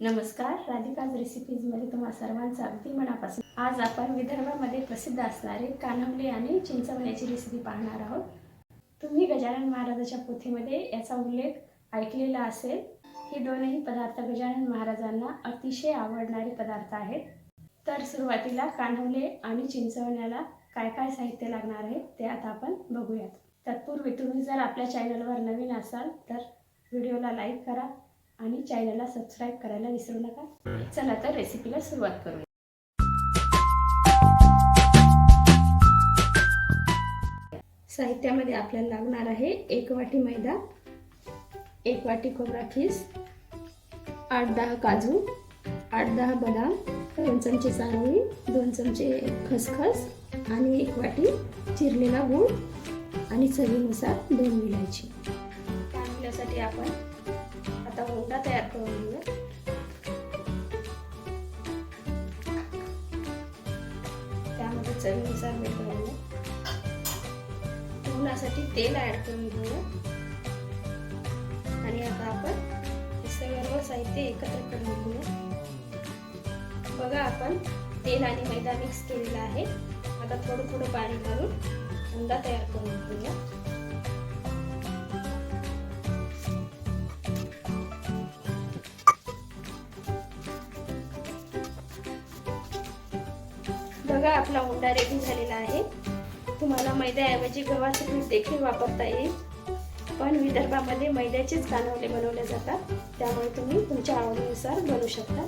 नमस्कार राधिकाज रेसिपीजमध्ये तुम्हा सर्वांचं अगदी मनापासून. आज आपण विदर्भामध्ये प्रसिद्ध असणारे कानवले आणि चिंचवण्याची रेसिपी पाहणार आहोत. तुम्ही गजानन महाराजाच्या पोथीमध्ये याचा उल्लेख ऐकलेला असेल. हे दोनही पदार्थ गजानन महाराजांना अतिशय आवडणारे पदार्थ आहेत. तर सुरुवातीला कान्हवले आणि चिंचवण्याला काय काय साहित्य लागणार आहे ते आता आपण बघूयात. तत्पूर्वी तुम्ही जर आपल्या चॅनलवर नवीन असाल तर व्हिडिओला लाईक करा. आणि चॅनलला सबस्क्राईब करायला विसरू नका. चला तर रेसिपीला सुरुवात करूया. साहित्यामध्ये आपल्याला लागणार आहे एक वाटी मैदा एक वाटी खोबरा खीस आठ दहा काजू आठ दहा बदाम दोन चमचे चारोळी दोन चमचे खसखस आणि एक वाटी चिरलेला गूळ आणि चवीनुसार दोन विलायची. काढण्यासाठी आपण आता हुंडा तयार करून घेऊया त्यामध्ये चवीनुसार मीठ घालूया हुंडासाठी तेल ऍड करून घेऊया आणि आता आपण हे सर्व साहित्य एकत्र करून घेऊया बघा आपण तेल आणि मैदा मिक्स केलेला आहे. आता थोडं थोडं पाणी घालून हुंडा तयार करून घेऊया. आपला उंडा रेडी झालेला आहे. तुम्हाला मैद्याऐवजी गव्हाचं पीठ देखील वापरता येईल. पण विदर्भामध्ये मैद्याचेच कानवले बनवले जातात. त्यामुळे तुम्ही तुमच्या आवडीनुसार बनवू शकता.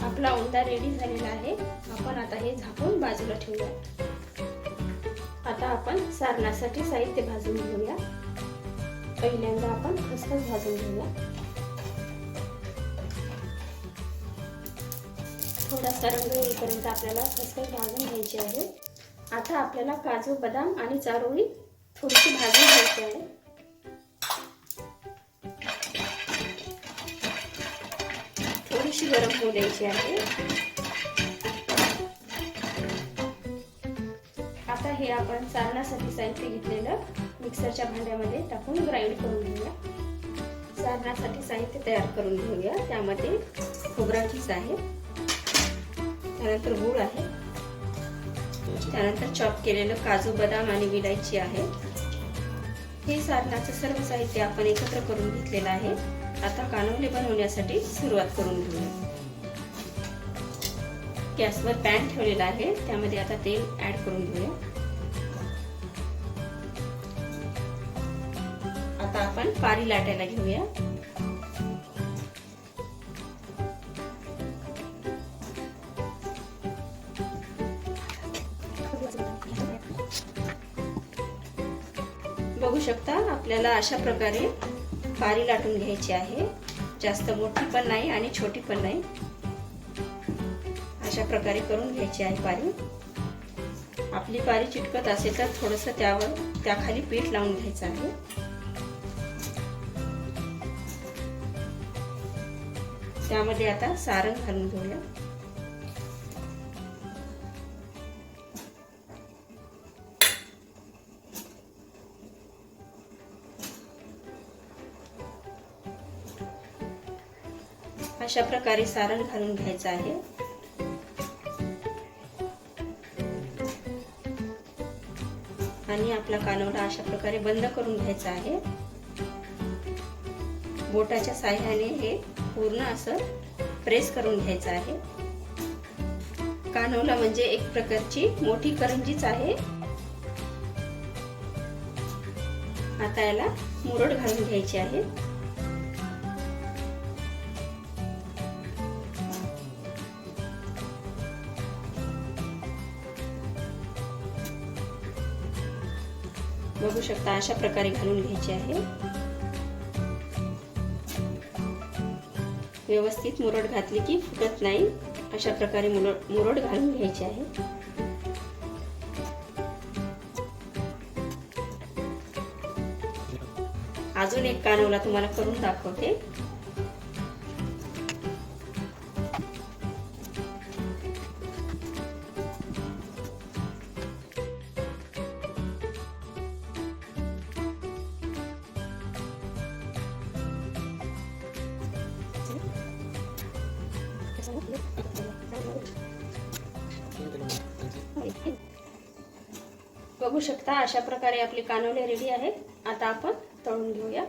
आपला उंडा रेडी झालेला आहे. आपण आता हे झाकून बाजूला ठेवूया. आता आपण सारणासाठी साहित्य भाजून घेऊया. पहिल्यांदा आपण खसखस भाजून घेऊया. थोडासा रंग येईपर्यंत आपल्याला खसखस भाजून घ्यायची आहे. आता आपल्याला काजू बदाम आणि चारोळी थोडीशी भाजून घ्यायची आहे. थोडीशी गरम होऊ द्यायची आहे. आता हे आपण सारणासाठी साहित्य घेतलेलं मिक्सरच्या भांड्यामध्ये टाकून ग्राइंड करून घेऊया. सारणासाठी साहित्य तयार करून घेऊया. त्यामध्ये खोबराचीच आहे. त्यानंतर गूळ आहे. त्यानंतर चॉप केलेलं काजू बदाम आणि विलायची आहे. हे साधनाचं सर्व साहित्य आपण एकत्र करून घेतलेलं आहे. आता कानवले बनवण्यासाठी सुरुवात करून घेऊया. गॅसवर पॅन ठेवलेला आहे. त्यामध्ये आता तेल ऍड करून घेऊया. आता आपण पारी लाटायला घेऊया. शकता. आपल्याला अशा प्रकारे पारी लाटून घ्यायची आहे. जास्त मोठी पण नाही आणि छोटी पण नाही. अशा प्रकारे करून घ्यायची आहे पारी. आपली पारी चिटकत असेल तर थोडस त्यावर त्याखाली पीठ लावून घ्यायचं आहे. त्यामध्ये आता सारण घालून घेऊया. अशा प्रकारे सारण घालून घ्यायचं आहे. आणि आपला कानवडा अशा प्रकारे बंद करून घ्यायचा आहे. बोटाच्या साह्याने हे पूर्ण असं प्रेस करून घ्यायचं आहे. कानवला म्हणजे एक प्रकारची मोठी करंजीच आहे. आता याला मुरड घालून घ्यायची आहे. बघू शकता अशा प्रकारे घालून घ्यायची आहे. व्यवस्थित मुरड घातली की फुटत नाही. अशा प्रकारे मुरड घालून घ्यायची आहे. अजून एक कानवला तुम्हाला करून दाखवते. बघू शकता अशा प्रकारे आपले कानवले रेडी आहेत. आता आपण तळून घेऊया.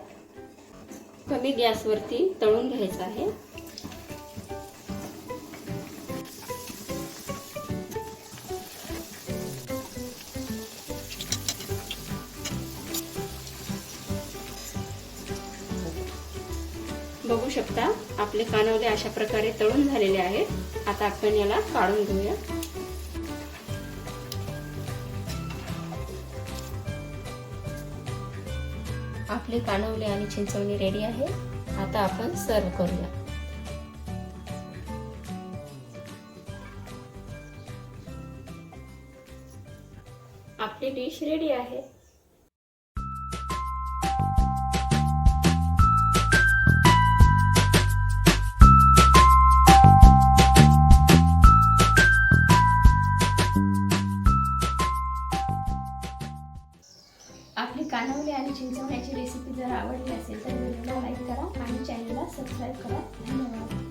कमी गॅसवरती तळून घ्यायचं आहे. बघू शकता आपले कानवले अशा प्रकारे तळून झालेले आहेत. आता आपण याला काढून घेऊया. आपले कानवले आणि चिंचवणी रेडी आहे. आता आपण सर्व करूया. आपली डिश रेडी आहे. आपली कानवली आणि चिंचवण्याची जर आवडली असेल तर व्हिडिओला लाईक करा आणि चॅनलला सबस्क्राईब करा. धन्यवाद.